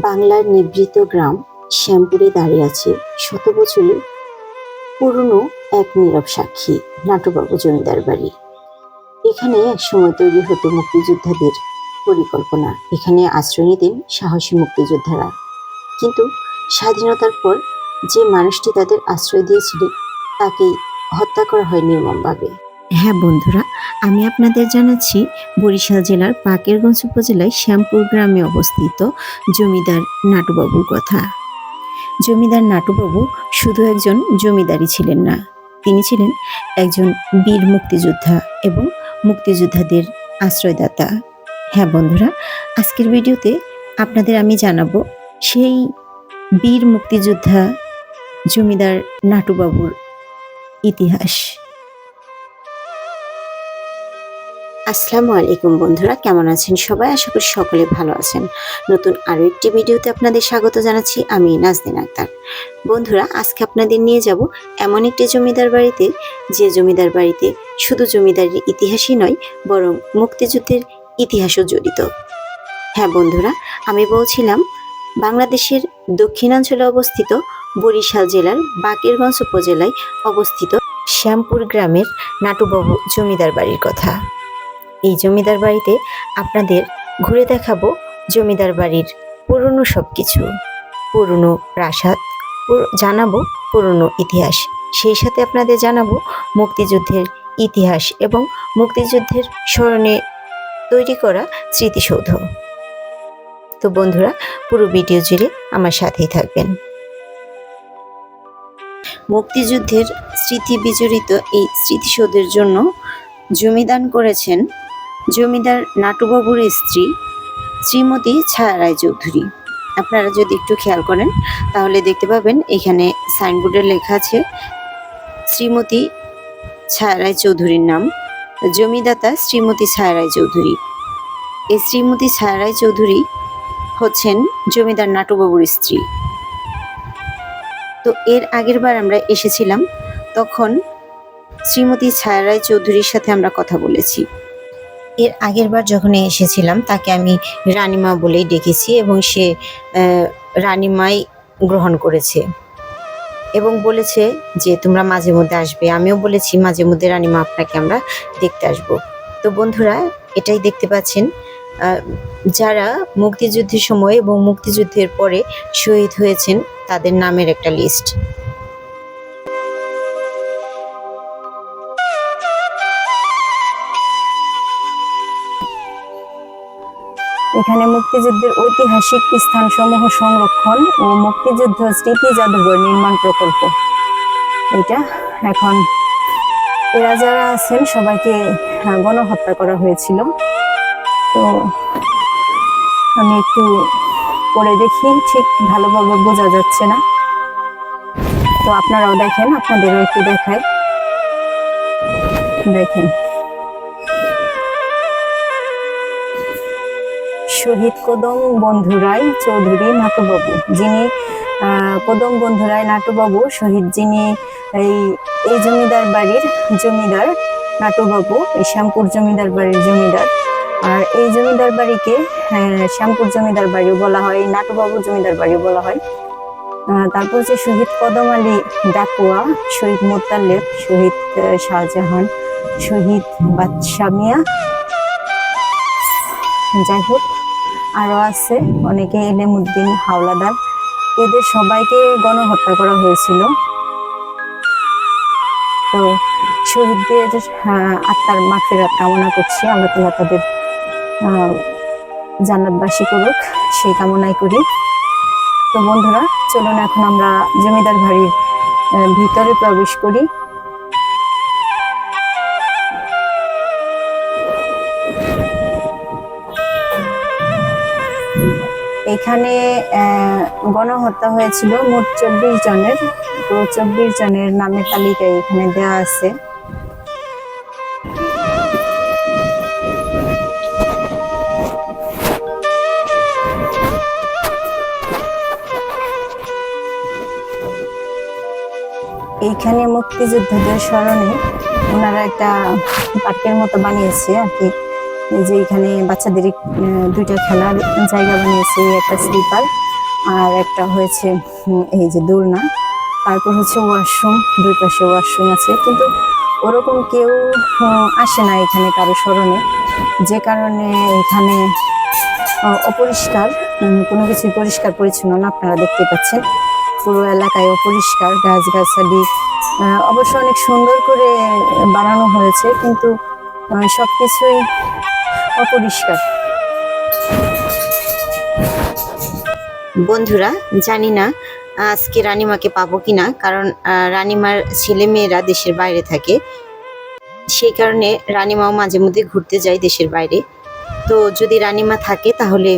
বাংলার নিবৃত গ্রাম শ্যামপুরে দাঁড়িয়ে আছে শত বছরের পুরনো এক নীরব সাক্ষী, নাটুবাবু জমিদার বাড়ি। এখানে একসময় তৈরি হতো মুক্তিযোদ্ধাদের পরিকল্পনা। এখানে আশ্রয় নিতেন সাহসী মুক্তিযোদ্ধারা। কিন্তু স্বাধীনতার পর যে মানুষটি তাদের আশ্রয় দিয়েছিল, তাকেই হত্যা করা হয় নির্মমভাবে। হ্যাঁ বন্ধুরা, আমি আপনাদের জানাচ্ছি বরিশাল জেলার পাকেরগঞ্জ উপজেলায় শ্যামপুর গ্রামে অবস্থিত জমিদার নাটুবাবুর কথা। জমিদার নাটুবাবু শুধু একজন জমিদারই ছিলেন না, তিনি ছিলেন একজন বীর মুক্তিযোদ্ধা এবং মুক্তিযোদ্ধাদের আশ্রয়দাতা। হ্যাঁ বন্ধুরা, আজকের ভিডিওতে আপনাদের আমি জানাব সেই বীর মুক্তিযোদ্ধা জমিদার নাটুবাবুর ইতিহাস। আসসালামু আলাইকুম বন্ধুরা, কেমন আছেন সবাই? আশা করি সকলে ভালো আছেন। নতুন আরও একটি ভিডিওতে আপনাদের স্বাগত জানাচ্ছি, আমি নাজদিন আক্তার। বন্ধুরা, আজকে আপনাদের নিয়ে যাব এমন একটি জমিদার বাড়িতে, যে জমিদার বাড়িতে শুধু জমিদারির ইতিহাসই নয়, বরং মুক্তিযুদ্ধের ইতিহাসও জড়িত। হ্যাঁ বন্ধুরা, আমি বলছিলাম, বাংলাদেশের দক্ষিণাঞ্চলে অবস্থিত বরিশাল জেলার বাকেরগঞ্জ উপজেলায় অবস্থিত শ্যামপুর গ্রামের নাটুবাবু জমিদার বাড়ির কথা। এই জমিদার বাড়িতে আপনাদের ঘুরে দেখাবো জমিদার বাড়ির পুরনো সব কিছু পুরনো প্রাসাদ জানাব পুরনো ইতিহাস। সেই সাথে আপনাদের জানাব মুক্তিযুদ্ধের ইতিহাস এবং মুক্তিযুদ্ধের স্মরণে তৈরি করা স্মৃতিসৌধ। তো বন্ধুরা, পুরো ভিডিও জুড়ে আমার সাথেই থাকবেন। মুক্তিযুদ্ধের স্মৃতি বিজড়িত এই স্মৃতিসৌধের জন্য জমিদান করেছেন জমিদার নাটুবাবুর স্ত্রী শ্রীমতী ছায়া রায় চৌধুরী। আপনারা যদি একটু খেয়াল করেন, তাহলে দেখতে পাবেন এখানে সাইনবোর্ডে লেখা আছে, শ্রীমতী ছায়া রায় চৌধুরীর নাম। জমিদাতা শ্রীমতী ছায়া রায় চৌধুরী। এই শ্রীমতী ছায়া রায় চৌধুরী হচ্ছেন জমিদার নাটুবাবুর স্ত্রী। তো এর আগের বার আমরা এসেছিলাম, তখন শ্রীমতী ছায়া রায় চৌধুরীর সাথে আমরা কথা বলেছি। এর আগের বার যখন এসেছিলাম, তাকে আমি রানিমা বলেই ডেকেছি এবং সে রানিমাই গ্রহণ করেছে এবং বলেছে যে, তোমরা মাঝে মধ্যে আসবে। আমিও বলেছি, মাঝে মধ্যে রানিমা আপনাকে আমরা দেখতে আসব। তো বন্ধুরা, এটাই দেখতে পাচ্ছেন যারা মুক্তিযুদ্ধের সময় এবং মুক্তিযুদ্ধের পরে শহীদ হয়েছেন, তাদের নামের একটা লিস্ট এখানে মুক্তিযুদ্ধের ঐতিহাসিক স্থানসমূহ সংরক্ষণ ও মুক্তিযুদ্ধ স্মৃতি জাদুঘর নির্মাণ প্রকল্প। এটা এখন এরা যারা আছেন সবাইকে গণহত্যা করা হয়েছিল। তো আমি একটু পরে দেখি, ঠিক ভালোভাবে বোঝা যাচ্ছে না। তো আপনারাও দেখেন, আপনাদেরও একটু দেখায় দেখেন। শহীদ কদম বন্ধুরাই চৌধুরী নাটুবাবু। যিনি কদম বন্ধুরাই নাটুবাবু শহীদ যিনি এই এই জমিদার বাড়ির জমিদার নাটুবাবু এই শ্যামপুর জমিদার বাড়ির জমিদার। আর এই জমিদার বাড়িকে আহ, শ্যামপুর জমিদার বাড়িও বলা হয় নাটুবাবু জমিদার বাড়িও বলা হয়। তারপর হচ্ছে শহীদ কদম আলী ডাকুয়া শহীদ মোত্তালেব শহীদ শাহজাহান শহীদ বাদশাহ মিয়া। যাই হোক আরও আছে। অনেকে এলেমুদ্দিন হাওলাদার। এদের সবাইকে গণহত্যা করা হয়েছিল। তো শহীদদের আহ, আত্মার মাফেরাত কামনা করছি। আল্লাহ তালা তাদের জান্নাতবাসী করুক সেই কামনাই করি। তো বন্ধুরা চলুন এখন আমরা জমিদার বাড়ির ভিতরে প্রবেশ করি। এখানে গণহত্যা হয়েছিল মোট চব্বিশ জনের। তো চব্বিশ জনের নামের তালিকায় এখানে দেওয়া আছে। এইখানে মুক্তিযুদ্ধদের স্মরণে ওনারা একটা পার্কের মতো বানিয়েছে আর কি। এই যে এখানে বাচ্চাদের দুইটা খেলার জায়গা বানিয়েছে, একটা স্লিপার আর একটা হয়েছে এই যে দোলনা। তারপর হচ্ছে ওয়াশরুম, দুই পাশে ওয়াশরুম আছে। কিন্তু ওরকম কেউ আসে না এখানে কারও স্মরণে। যে কারণে এখানে অপরিষ্কার কোনো কিছু পরিষ্কার পরিচ্ছন্ন না আপনারা দেখতে পাচ্ছেন। পুরো এলাকায় অপরিষ্কার, গাছগাছালি অবশ্য অনেক সুন্দর করে বানানো হয়েছে, কিন্তু সব সবকিছুই অপরিষ্কার। বন্ধুরা জানি না আজকে রানিমাকে পাবো কিনা কারণ আহ, রানিমার ছেলে মেয়েরা দেশের বাইরে থাকে। সেই কারণে রানিমাও মাঝে মধ্যে ঘুরতে যায় দেশের বাইরে। তো যদি রানিমা থাকে তাহলে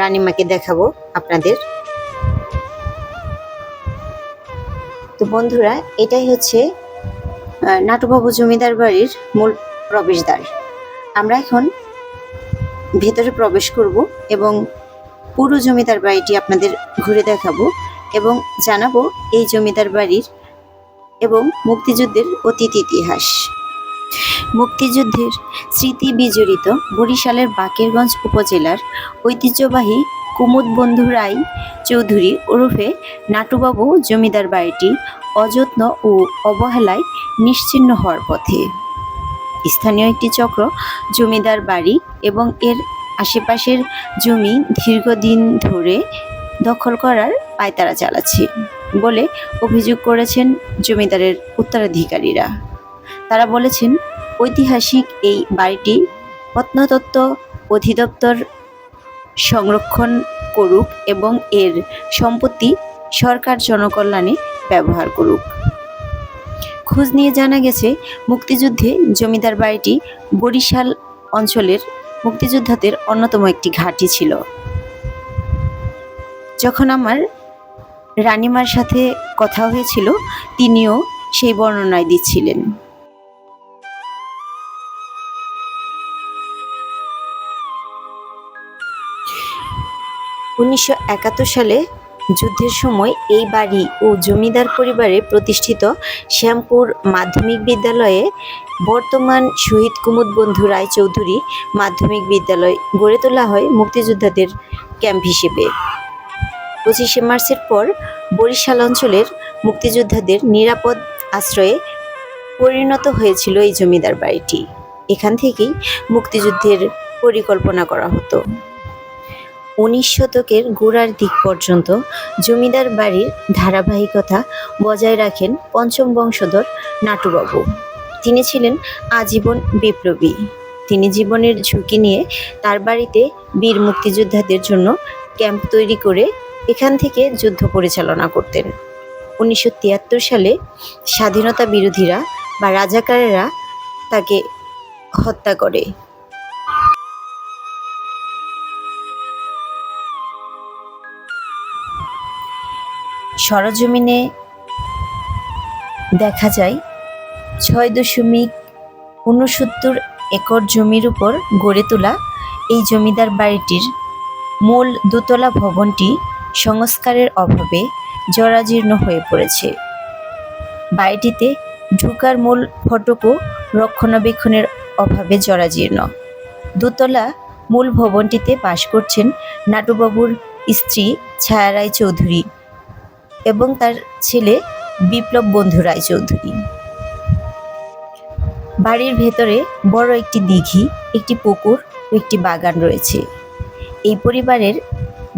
রানিমাকে দেখাবো আপনাদের। তো বন্ধুরা এটাই হচ্ছে নাটুবাবু জমিদার বাড়ির মূল প্রবেশদ্বার। আমরা এখন ভেতরে প্রবেশ করব এবং পুরো জমিদার বাড়িটি আপনাদের ঘুরে দেখাবো এবং জানাব এই জমিদার বাড়ির এবং মুক্তিযুদ্ধের অতীত ইতিহাস। মুক্তিযুদ্ধের স্মৃতি বিজড়িত বরিশালের বাকেরগঞ্জ উপজেলার ঐতিহ্যবাহী কুমুদ বন্ধু রায় চৌধুরী ওরফে নাটুবাবু জমিদার বাড়িটি অযত্ন ও অবহেলায় নিশ্চিহ্ন হওয়ার পথে। স্থানীয় একটি চক্র, জমিদার বাড়ি এবং এর আশেপাশের জমি দীর্ঘদিন ধরে দখল করার পায়তারা চালাচ্ছে বলে অভিযোগ করেছেন জমিদারের উত্তরাধিকারীরা। তারা বলেছেন, ঐতিহাসিক এই বাড়িটি প্রত্নতত্ত্ব অধিদপ্তর সংরক্ষণ করুক এবং এর সম্পত্তি সরকার জনকল্যাণে ব্যবহার করুক। খোঁজ নিয়ে জানা গেছে, মুক্তিযুদ্ধে জমিদার বাড়িটি বরিশাল অঞ্চলের মুক্তিযোদ্ধাদের অন্যতম একটি ঘাঁটি ছিল। যখন আমার রানিমার সাথে কথা হয়েছিল, তিনিও সেই বর্ণনায় দিচ্ছিলেন। উনিশশো একাত্তর সালে যুদ্ধের সময় এই বাড়ি ও জমিদার পরিবারে প্রতিষ্ঠিত শ্যামপুর মাধ্যমিক বিদ্যালয়ে বর্তমান শহীদ কুমুদ বন্ধু রায়চৌধুরী মাধ্যমিক বিদ্যালয় গড়ে তোলা হয় মুক্তিযোদ্ধাদের ক্যাম্প হিসেবে। পঁচিশে মার্চের পর বরিশাল অঞ্চলের মুক্তিযোদ্ধাদের নিরাপদ আশ্রয়ে পরিণত হয়েছিল এই জমিদার বাড়িটি। এখান থেকেই মুক্তিযুদ্ধের পরিকল্পনা করা হতো। উনিশ শতকের গোড়ার দিক পর্যন্ত জমিদার বাড়ির ধারাবাহিকতা বজায় রাখেন পঞ্চম বংশধর নাটুবাবু। তিনি ছিলেন আজীবন বিপ্লবী। তিনি জীবনের ঝুঁকি নিয়ে তার বাড়িতে বীর মুক্তিযোদ্ধাদের জন্য ক্যাম্প তৈরি করে এখান থেকে যুদ্ধ পরিচালনা করতেন। উনিশশো তিয়াত্তর সালে স্বাধীনতা বিরোধীরা বা রাজাকারেরা তাকে হত্যা করে। সরজমিনে দেখা যায় ছয় দশমিক ঊনসত্তর একর জমির উপর গড়ে তোলা এই জমিদার বাড়িটির মূল দোতলা ভবনটি সংস্কারের অভাবে জরাজীর্ণ হয়ে পড়েছে। বাড়িটিতে ঢুকার মূল ফটকও রক্ষণাবেক্ষণের অভাবে জরাজীর্ণ। দোতলা মূল ভবনটিতে বাস করছেন নাটুবাবুর স্ত্রী ছায়া রায় চৌধুরী। এবং তার ছেলে বিপ্লব বন্ধু রায় চৌধুরী বাড়ির ভেতরে বড় একটি দিঘি, একটি পুকুর একটি বাগান রয়েছে। এই পরিবারের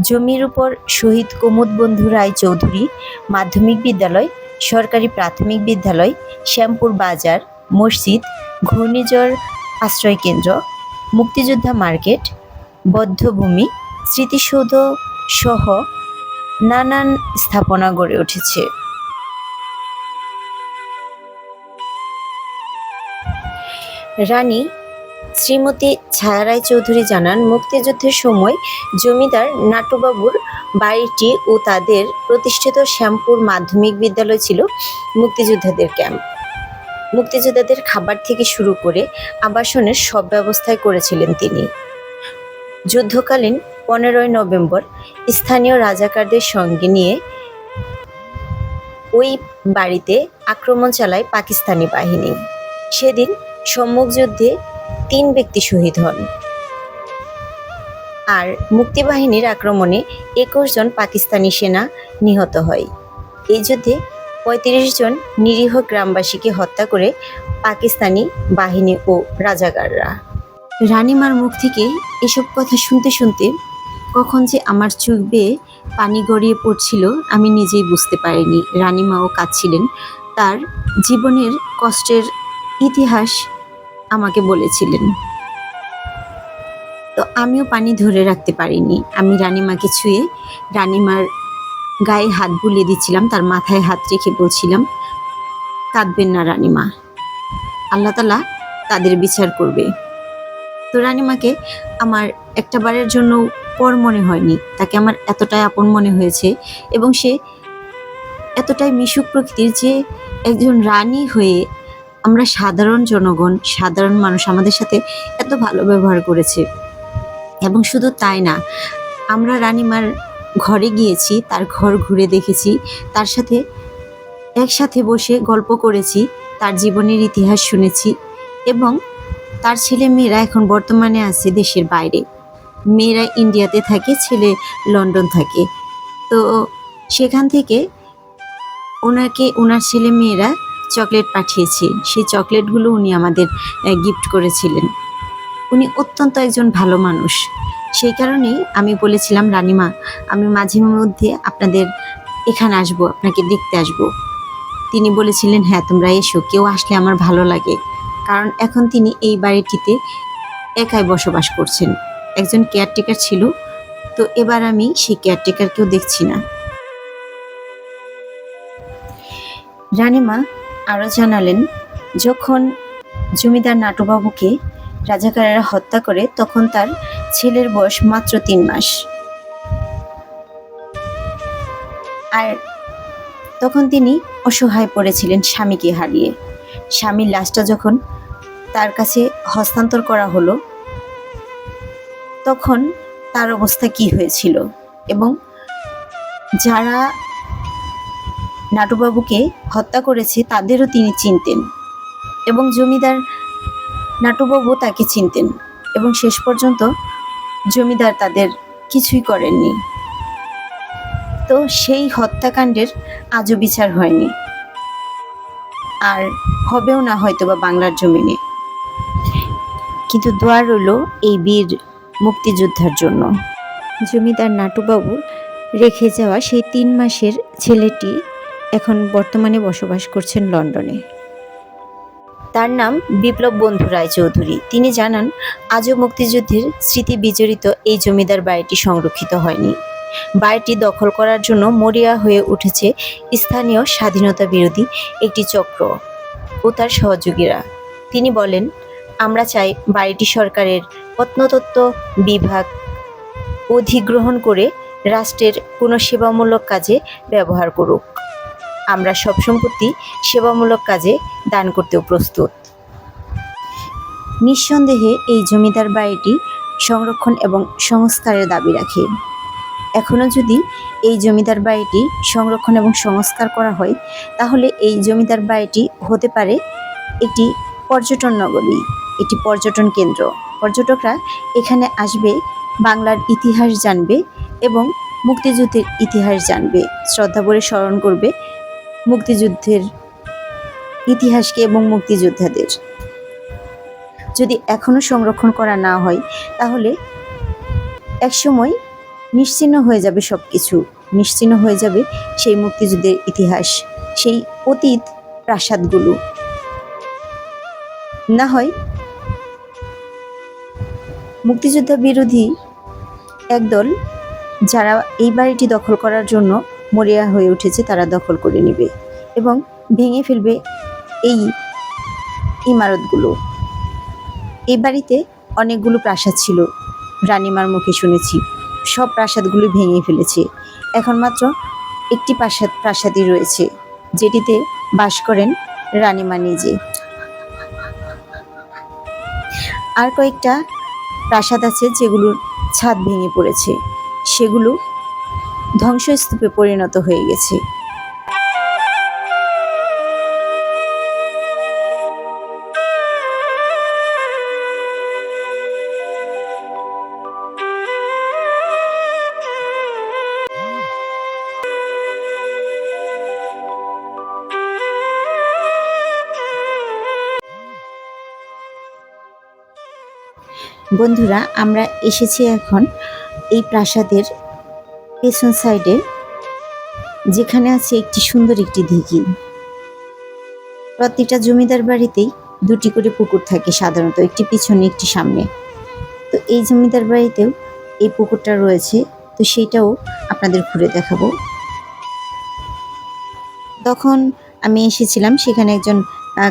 জমির উপর শহীদ কুমুদ বন্ধু রায় চৌধুরী মাধ্যমিক বিদ্যালয়, সরকারি প্রাথমিক বিদ্যালয়, শ্যামপুর বাজার, মসজিদ, ঘূর্ণিঝড় আশ্রয় কেন্দ্র, মুক্তিযোদ্ধা মার্কেট, বদ্ধভূমি, স্মৃতিসৌধ সহ নানান স্থাপনা গড়ে উঠেছে। রানী শ্রীমতী ছায়ারায় চৌধুরী জানান, মুক্তিযুদ্ধের সময় জমিদার নাটুবাবুর বাড়িটি ও তাদের প্রতিষ্ঠিত শ্যামপুর মাধ্যমিক বিদ্যালয় ছিল মুক্তিযোদ্ধাদের ক্যাম্প। মুক্তিযোদ্ধাদের খাবার থেকে শুরু করে আবাসনের সব ব্যবস্থাই করেছিলেন তিনি। যুদ্ধকালীন পনেরোই নভেম্বর স্থানীয় রাজাকারদের সঙ্গে নিয়ে ওই বাড়িতে আক্রমণ চালায় পাকিস্তানি বাহিনী। সেদিন সম্মুখ যুদ্ধে তিন ব্যক্তি শহীদ হন। আর মুক্তিবাহিনীর আক্রমণে একুশ জন পাকিস্তানি সেনা নিহত হয়। এই যুদ্ধে পঁয়ত্রিশ জন নিরীহ গ্রামবাসীকে হত্যা করে পাকিস্তানি বাহিনী ও রাজাকাররা। রানীমার মুখ থেকে এসব কথা শুনতে শুনতে কখন যে আমার চোখ বেয়ে পানি গড়িয়ে পড়ছিল আমি নিজেই বুঝতে পারিনি। রানীমাও কাঁদছিলেন। তার জীবনের কষ্টের ইতিহাস আমাকে বলেছিলেন। তো আমিও পানি ধরে রাখতে পারিনি। আমি রানিমাকে ছুঁয়ে রানিমার গায়ে হাত বুলিয়ে দিচ্ছিলাম, তার মাথায় হাত রেখে বলছিলাম, কাঁদবেন না রানিমা। আল্লাহ তালা তাদের বিচার করবে। তো রানিমাকে আমার একটা বারের জন্য পর মনে হয়নি। তাকে আমার এতটাই আপন মনে হয়েছে এবং সে এতটাই মিশুক প্রকৃতির যে একজন রানী হয়ে আমরা সাধারণ জনগণ, সাধারণ মানুষ আমাদের সাথে এত ভালো ব্যবহার করেছে। এবং শুধু তাই না, আমরা রানিমার ঘরে গিয়েছি, তার ঘর ঘুরে দেখেছি, তার সাথে একসাথে বসে গল্প করেছি, তার জীবনের ইতিহাস শুনেছি এবং তার ছেলে মেয়েরা এখন বর্তমানে আছে দেশের বাইরে। মেয়েরা ইন্ডিয়াতে থাকে, ছেলে লন্ডন থাকে। তো সেখান থেকে ওনাকে, ওনার ছেলে মেয়েরা চকলেট পাঠিয়েছে। সেই চকলেটগুলো উনি আমাদের গিফট করেছিলেন। উনি অত্যন্ত একজন ভালো মানুষ। সেই কারণেই আমি বলেছিলাম, রানিমা, আমি মাঝে মধ্যে আপনাদের এখানে আসব, আপনাকে দেখতে আসব। তিনি বলেছিলেন হ্যাঁ তোমরা এসো, কেউ আসলে আমার ভালো লাগে। কারণ এখন তিনি এই বাড়িটিতে একাই বসবাস করছেন। একজন কেয়ারটেকার ছিল, তো এবার আমি সেই কেয়ারটেকারকেও দেখছি না। রানীমা আরও জানালেন, যখন জমিদার নাটুবাবুকে রাজাকারেরা হত্যা করে, তখন তার ছেলের বয়স মাত্র তিন মাস। আর তখন তিনি অসহায় পড়েছিলেন স্বামীকে হারিয়ে। স্বামীর লাশটা যখন তার কাছে হস্তান্তর করা হলো, তখন তার অবস্থা কি হয়েছিল? এবং যারা নাটুবাবুকে হত্যা করেছে, তাদেরও তিনি চিনতেন এবং জমিদার নাটুবাবু তাকে চিনতেন এবং শেষ পর্যন্ত জমিদার তাদের কিছুই করেননি। তো সেই হত্যাকাণ্ডের আজও বিচার হয়নি। আর হবেও না হয়তো বা বাংলার জমিনে। কিন্তু দোয়া রইল এই বীর মুক্তিযোদ্ধার জন্য। জমিদার নাটুবাবুর রেখে যাওয়া সেই তিন মাসের ছেলেটি এখন বর্তমানে বসবাস করছেন লন্ডনে। তার নাম বিপ্লব বন্ধু রায়চৌধুরী। তিনি জানান, আজও মুক্তিযুদ্ধের স্মৃতি বিজড়িত এই জমিদার বাড়িটি সংরক্ষিত হয়নি। বাড়িটি দখল করার জন্য মরিয়া হয়ে উঠেছে স্থানীয় স্বাধীনতা বিরোধী একটি চক্র ও তার সহযোগীরা। তিনি বলেন, আমরা চাই বাড়িটি সরকারের প্রত্নতত্ত্ব বিভাগ অধিগ্রহণ করে রাষ্ট্রের কোনো সেবামূলক কাজে ব্যবহার করুক। আমরা সব সম্পত্তি সেবামূলক কাজে দান করতেও প্রস্তুত। নিঃসন্দেহে এই জমিদার বাড়িটি সংরক্ষণ এবং সংস্কারের দাবি রাখে। এখনও যদি এই জমিদার বাড়িটি সংরক্ষণ এবং সংস্কার করা হয়, তাহলে এই জমিদার বাড়িটি হতে পারে একটি পর্যটন নগরী, একটি পর্যটন কেন্দ্র। পর্যটকরা এখানে আসবে, বাংলার ইতিহাস জানবে এবং মুক্তিযুদ্ধের ইতিহাস জানবে, শ্রদ্ধা ভরে স্মরণ করবে মুক্তিযুদ্ধের ইতিহাসকে এবং মুক্তিযোদ্ধাদের। যদি এখনও সংরক্ষণ করা না হয়, তাহলে একসময় নিশ্চিহ্ন হয়ে যাবে সব কিছু নিশ্চিহ্ন হয়ে যাবে সেই মুক্তিযুদ্ধের ইতিহাস, সেই অতীত প্রাসাদগুলো। না হয় মুক্তিযোদ্ধা বিরোধী একদল যারা এই বাড়িটি দখল করার জন্য মরিয়া হয়ে উঠেছে তারা দখল করে নেবে এবং ভেঙে ফেলবে এই ইমারতগুলো। এই বাড়িতে অনেকগুলো প্রাসাদ ছিল, রানীমার মুখে শুনেছি। সব প্রাসাদগুলি ভেঙে ফেলেছে। এখন মাত্র একটি প্রাসাদ, প্রাসাদই রয়েছে, যেটিতে বাস করেন রানীমা নিজে। আর কয়েকটা প্রাসাদ আছে যেগুলোর ছাদ ভেঙে পড়েছে। সেগুলো ধ্বংসস্তূপে পরিণত হয়ে গেছে। বন্ধুরা, আমরা এসেছি এখন এই প্রাসাদের পেছন সাইডে যেখানে আছে একটি সুন্দর একটি দিঘি প্রত্যেকটা জমিদার বাড়িতেই দুটি করে পুকুর থাকে সাধারণত, একটি পিছনে, একটি সামনে। তো এই জমিদার বাড়িতেও এই পুকুরটা রয়েছে, তো সেটাও আপনাদের ঘুরে দেখাবো। তখন আমি এসেছিলাম, সেখানে একজন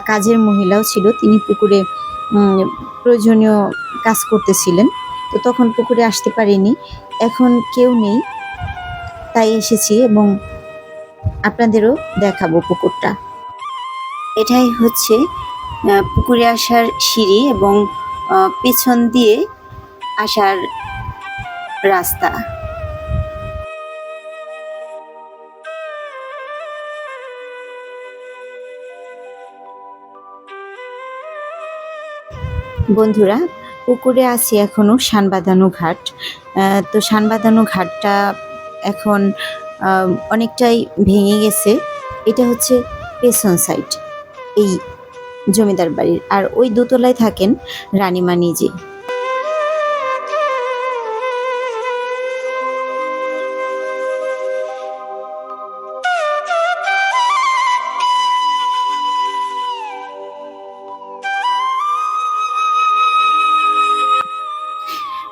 কাজের মহিলাও ছিল, তিনি পুকুরে প্রয়োজনীয় কাজ করতেছিলেন। তো তখন পুকুরে আসতে পারিনি। এখন কেউ নেই। তাই এসেছি এবং আপনাদেরও দেখাবো পুকুরটা। এটাই হচ্ছে পুকুরে আসার সিঁড়ি এবং পেছন দিয়ে আসার রাস্তা। বন্ধুরা পুকুরে আছি এখনও শানবাঁধানো ঘাট। তো শানবাঁধানো ঘাটটা এখন অনেকটাই ভেঙে গেছে। এটা হচ্ছে পেছন সাইড এই জমিদার বাড়ির। আর ওই দোতলায় থাকেন রানীমা নিজে।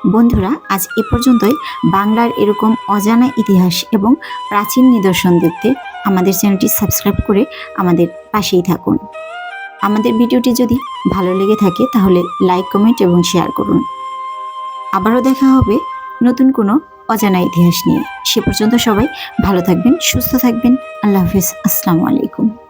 বন্ধুরা, আজ এ পর্যন্তই। বাংলার এরকম অজানা ইতিহাস এবং প্রাচীন নিদর্শন দেখতে আমাদের চ্যানেলটি সাবস্ক্রাইব করে আমাদের পাশেই থাকুন। আমাদের ভিডিওটি যদি ভালো লেগে থাকে, তাহলে লাইক, কমেন্ট এবং শেয়ার করুন। আবারও দেখা হবে নতুন কোনো অজানা ইতিহাস নিয়ে। সে পর্যন্ত সবাই ভালো থাকবেন, সুস্থ থাকবেন। আল্লাহ হাফিজ। আসসালামু আলাইকুম।